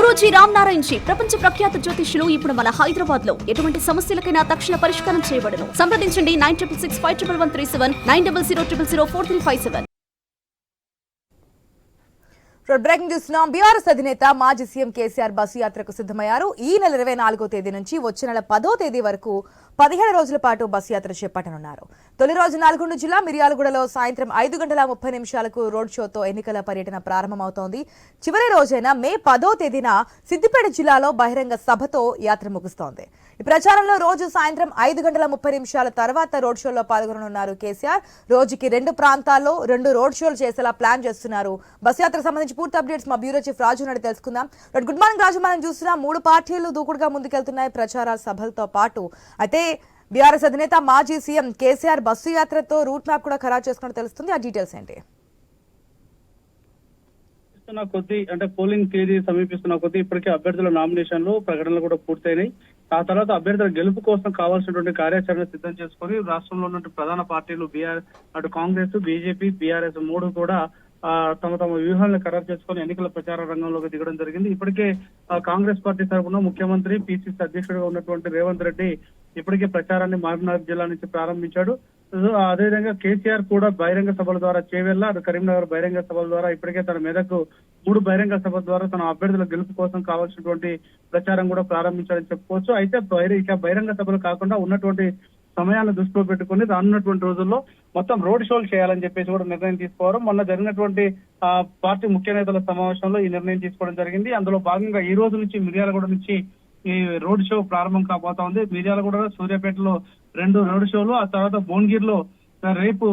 Guruji Ram Narayan G ప్రపంచ ప్రఖ్యాత జ్యోతిష్యులు ఇప్పుడు మన హైదరాబాద్లో ఎటువంటి సమస్యలకైనా తక్షణ పరిష్కారం చేయబడను. సంప్రదించండి nine triple six five triple one three seven nine double zero triple zero four three five seven. Breaking చూస్తున్నాం బీఆర్ఎస్ అధినేత మాజీ సీఎం కేసీఆర్ బస్సు యాత్రకు సిద్ధమయ్యారు. ఈ నెల ఇరవై నాలుగో తేదీ నుంచి వచ్చే నెల పదో తేదీ వరకు పదిహేడు రోజుల పాటు బస్సు యాత్ర చేపట్టనున్నారు. తొలి రోజు నల్గొండ జిల్లా మిర్యాలగూడలో సాయంత్రం ఐదు గంటల ముప్పై నిమిషాలకు రోడ్ షోతో ఎన్నికల పర్యటన ప్రారంభమవుతోంది. చివరి రోజైన మే పదో తేదీన సిద్దిపేట జిల్లాలో బహిరంగ సభతో యాత్ర ముగుస్తోంది. ఈ ప్రచారంలో రోజు సాయంత్రం ఐదు గంటల ముప్పై నిమిషాల తర్వాత రోడ్ షోలో పాల్గొననున్నారు కేసీఆర్. రోజుకి రెండు ప్రాంతాల్లో రెండు రోడ్ షోలు చేసేలా ప్లాన్ చేస్తున్నారు. బస్ యాత్రకు సంబంధించి పూర్తి అప్డేట్స్ మా బ్యూరో చీఫ్ రాజు నాడు తెలుసుకుందాం. గుడ్ మార్నింగ్ రాజు మనం చూస్తున్నాం మూడు పార్టీలు దూకుడుగా ముందుకెళ్తున్నాయి ప్రచార సభలతో పాటు. అయితే బీఆర్ఎస్ అధినేత మాజీ సీఎం కేసీఆర్ బస్సు యాత్రతో రూట్ మ్యాప్ కూడా ఖరారు చేసుకున్నట్టు తెలుస్తుంది. ఆ డీటెయిల్స్ ఏంటి? కొద్ది అంటే పోలింగ్ తేదీ సమీపిస్తున్న కొద్ది ఇప్పటికే అభ్యర్థుల నామినేషన్లు ప్రకటనలు కూడా పూర్తయినాయి. ఆ తర్వాత అభ్యర్థుల గెలుపు కోసం కావాల్సినటువంటి కార్యాచరణ సిద్ధం చేసుకొని రాష్ట్రంలో ఉన్న ప్రధాన పార్టీలు బీఆర్ అటు కాంగ్రెస్ బీజేపీ బీఆర్ఎస్ మూడు కూడా తమ తమ వ్యూహాలను ఖరారు చేసుకొని ఎన్నికల ప్రచార రంగంలోకి దిగడం జరిగింది. ఇప్పటికే కాంగ్రెస్ పార్టీ తరఫున ముఖ్యమంత్రి పిసిసి అధ్యక్షుడిగా ఉన్నటువంటి రేవంత్ రెడ్డి ఇప్పటికే ప్రచారాన్ని మహబూబ్నగర్ జిల్లా నుంచి ప్రారంభించాడు. అదేవిధంగా కేసీఆర్ కూడా బహిరంగ సభల ద్వారా చేవెళ్ళ అటు కరీంనగర్ బహిరంగ సభల ద్వారా ఇప్పటికే తన మెదకు మూడు బహిరంగ సభ ద్వారా తన అభ్యర్థుల గెలుపు కోసం కావాల్సినటువంటి ప్రచారం కూడా ప్రారంభించాలని చెప్పుకోవచ్చు. అయితే ఇక బహిరంగ సభలు కాకుండా ఉన్నటువంటి సమయాన్ని దృష్టిలో పెట్టుకుని రానున్నటువంటి రోజుల్లో మొత్తం రోడ్ షోలు చేయాలని చెప్పేసి కూడా నిర్ణయం తీసుకోవడం. మొన్న జరిగినటువంటి ఆ, పార్టీ ముఖ్య నేతల సమావేశంలో ఈ నిర్ణయం తీసుకోవడం జరిగింది. అందులో భాగంగా ఈ రోజు నుంచి మిర్యాలగూడ నుంచి ఈ రోడ్ షో ప్రారంభం కాబోతా ఉంది. మిర్యాలగూడ సూర్యాపేటలో రెండు రోడ్ షోలు ఆ తర్వాత భువనగిరిలో రేపు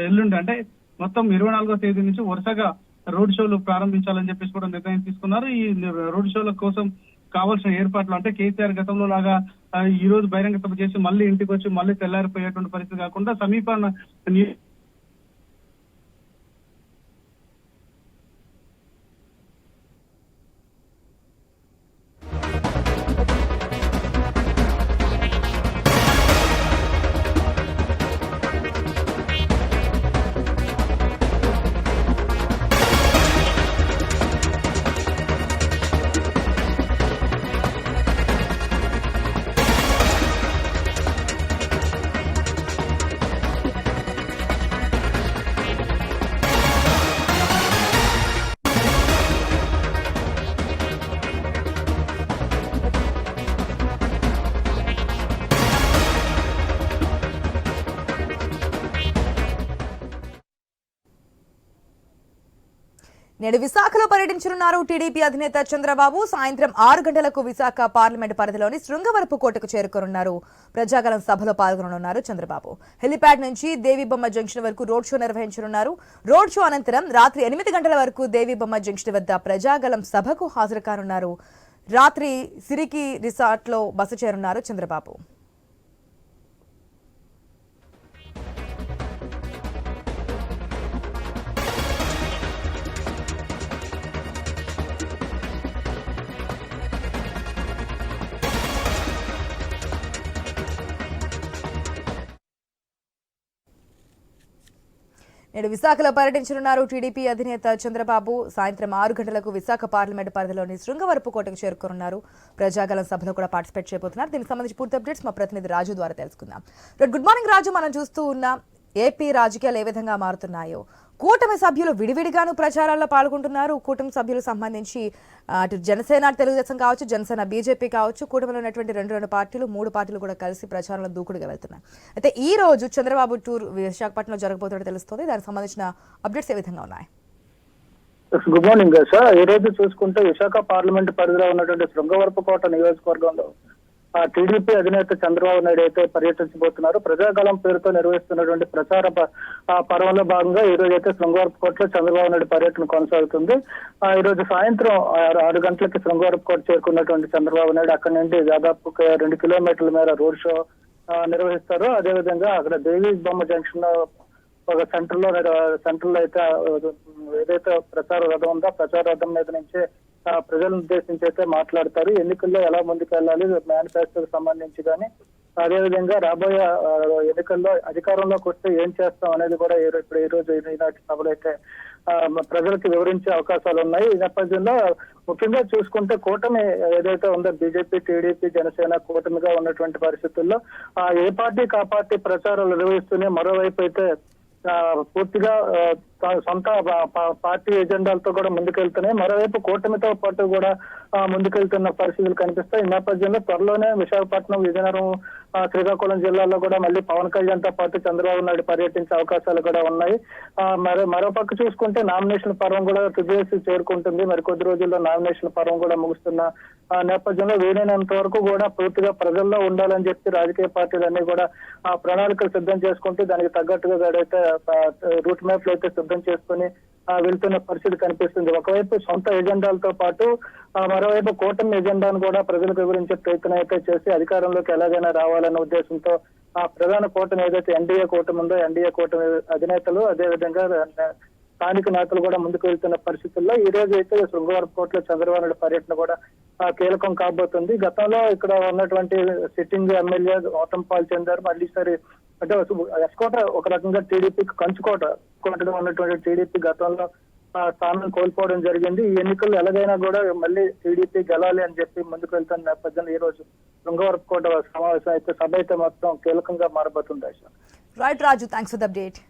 ఎల్లుండి అంటే మొత్తం ఇరవై నాలుగో తేదీ నుంచి వరుసగా రోడ్ షోలు ప్రారంభించాలని చెప్పేసి కూడా నిర్ణయం తీసుకున్నారు. ఈ రోడ్ షోల కోసం కావాల్సిన ఏర్పాట్లు అంటే కేసీఆర్ గతంలో లాగా ఈ రోజు బహిరంగ సభ చేసి మళ్ళీ ఇంటికి వచ్చి మళ్ళీ తెల్లారిపోయేటువంటి పరిస్థితి కాకుండా సమీప నేడు విశాఖలో పర్యటించనున్నారు టీడీపీ అధినేత చంద్రబాబు. సాయంత్రం ఆరు గంటలకు విశాఖ పార్లమెంట్ పరిధిలోని శృంగవరపు కోటకు చేరుకోనున్నారు. ప్రజాగలం సభలో పాల్గొననున్నారు చంద్రబాబు. హెలిప్యాడ్ నుంచి దేవిబొమ్మ జంక్షన్ వరకు రోడ్ షో నిర్వహించనున్నారు. రోడ్ షో అనంతరం రాత్రి ఎనిమిది గంటల వరకు దేవిబొమ్మ జంక్షన్ వద్ద ప్రజాగలం సభకు హాజరు కానున్నారు. రాత్రి సిరికి రిసార్ట్లో బస చేరున్నారు చంద్రబాబు. నేడు విశాఖలో పర్యటించనున్నారు టీడీపీ అధినేత చంద్రబాబు. సాయంత్రం ఆరు గంటలకు విశాఖ పార్లమెంట్ పరిధిలోని శృంగవరపు కోటకు చేరుకోనున్నారు. ప్రజాగలం సభలో కూడా పార్టిసిపేట్ చేయబోతున్నారు. దీనికి సంబంధించి పూర్తి అప్డేట్స్ మా ప్రతినిధి రాజు ద్వారా తెలుసుకుందాం. గుడ్ మార్నింగ్ రాజు మనం చూస్తూ ఉన్నాం. ఏపీ రాజకీయాలు ఏ విధంగా మారుతున్నాయో. కూటమి సభ్యులు విడివిడిగాను ప్రచారాల్లో పాల్గొంటున్నారు. కూటమి సభ్యులకు సంబంధించి అటు జనసేన తెలుగుదేశం కావచ్చు జనసేన బీజేపీ కావచ్చు కూటమిలో ఉన్నటువంటి రెండు రెండు పార్టీలు మూడు పార్టీలు కూడా కలిసి ప్రచారంలో దూకుడుగా వెళ్తున్నాయి. అయితే ఈ రోజు చంద్రబాబు టూర్ విశాఖపట్నంలో జరగబోతున్నట్టు తెలుస్తుంది. దానికి సంబంధించిన అప్డేట్స్ ఏ విధంగా ఉన్నాయి? గుడ్ మార్నింగ్ సార్ ఈ రోజు చూసుకుంటే విశాఖ పార్లమెంట్ పరిధిలో ఉన్నటువంటి శృంగవరపుకోట నియోజకవర్గంలో టీడీపీ అధినేత చంద్రబాబు నాయుడు అయితే పర్యటించబోతున్నారు. ప్రజాగలం పేరుతో నిర్వహిస్తున్నటువంటి ప్రచార ఆ పర్వంలో భాగంగా ఈ రోజు అయితే శృంగవరపుకోటలో చంద్రబాబు నాయుడు పర్యటన కొనసాగుతుంది. ఆ ఈ రోజు సాయంత్రం ఆరు గంటలకి శృంగవరపుకోట చేరుకున్నటువంటి చంద్రబాబు నాయుడు అక్కడి నుండి దాదాపు రెండు కిలోమీటర్ల మేర రోడ్ షో నిర్వహిస్తారు. అదేవిధంగా అక్కడ దేవి బొమ్మ జంక్షన్లో ఒక సెంటర్లో సెంటర్లో అయితే ఏదైతే ప్రచార రథం ఉందో ప్రచార రథం మీద నుంచి ప్రజలను ఉద్దేశించి అయితే మాట్లాడతారు. ఎన్నికల్లో ఎలా ముందుకెళ్ళాలి మేనిఫెస్టోకి సంబంధించి కానీ అదేవిధంగా రాబోయే ఎన్నికల్లో అధికారంలోకి వస్తే ఏం చేస్తాం అనేది కూడా ఇప్పుడు ఈ రోజు ఈనాటి సభలో అయితే ఆ, ప్రజలకు వివరించే అవకాశాలు ఉన్నాయి. ఈ నేపథ్యంలో ముఖ్యంగా చూసుకుంటే కూటమి ఏదైతే ఉందో బీజేపీ టీడీపీ జనసేన కూటమిగా ఉన్నటువంటి పరిస్థితుల్లో ఆ ఏ పార్టీకి ఆ పార్టీ ప్రచారాలు నిర్వహిస్తూనే మరోవైపు అయితే పూర్తిగా సొంత పార్టీ ఎజెండాలతో కూడా ముందుకెళ్తున్నాయి మరోవైపు కూటమితో పాటు కూడా ముందుకెళ్తున్న పరిస్థితులు కనిపిస్తాయి. ఈ నేపథ్యంలో త్వరలోనే విశాఖపట్నం విజయనగరం ఆ, శ్రీకాకుళం జిల్లాలో కూడా మళ్ళీ పవన్ కళ్యాణ్తో పాటు చంద్రబాబు నాయుడు పర్యటించే అవకాశాలు కూడా ఉన్నాయి. ఆ, మరో మరో పక్క చూసుకుంటే నామినేషన్ పర్వం కూడా తుదివేసి చేరుకుంటుంది. మరి కొద్ది రోజుల్లో నామినేషన్ పర్వం కూడా ముగుస్తున్న ఆ నేపథ్యంలో వీలైనంత వరకు కూడా పూర్తిగా ప్రజల్లో ఉండాలని చెప్పి రాజకీయ పార్టీలన్నీ కూడా ప్రణాళికలు సిద్ధం చేసుకుంటూ దానికి తగ్గట్టుగా అయితే రూట్ మ్యాప్లో అయితే సిద్ధం చేసుకుని వెళ్తున్న పరిస్థితి కనిపిస్తుంది. ఒకవైపు సొంత ఎజెండాలతో పాటు మరోవైపు కూటమి ఎజెండాను కూడా ప్రజలకు వివరించే ప్రయత్నం అయితే చేసి అధికారంలోకి ఎలాగైనా రావాలన్న ఉద్దేశంతో ఆ ప్రధాన కూటమి ఏదైతే ఎన్డీఏ కూటమి ఉందో ఎన్డీఏ కూటమి అధినేతలు అదేవిధంగా స్థానిక నేతలు కూడా ముందుకు వెళ్తున్న పరిస్థితుల్లో ఈ రోజు అయితే శృంగవరపుకోటలో చంద్రబాబు నాయుడు పర్యటన కూడా కీలకం కాబోతుంది. గతంలో ఇక్కడ ఉన్నటువంటి సిట్టింగ్ ఎమ్మెల్యే గౌతమ్ పాల్ చందర్ మళ్ళీ అంటే ఎస్కోట ఒక రకంగా టీడీపీకి కంచుకోట కోటగా ఉన్నటువంటి టీడీపీ గతంలో స్థానం కోల్పోవడం జరిగింది. ఈ ఎన్నికల్లో ఎలాగైనా కూడా మళ్ళీ టీడీపీ గెలాలి అని చెప్పి ముందుకు వెళ్తున్న నేపథ్యంలో ఈ రోజు శృంగవరపుకోట సమావేశం అయితే సభ అయితే మొత్తం కీలకంగా మారబోతుంది right Raju thanks for update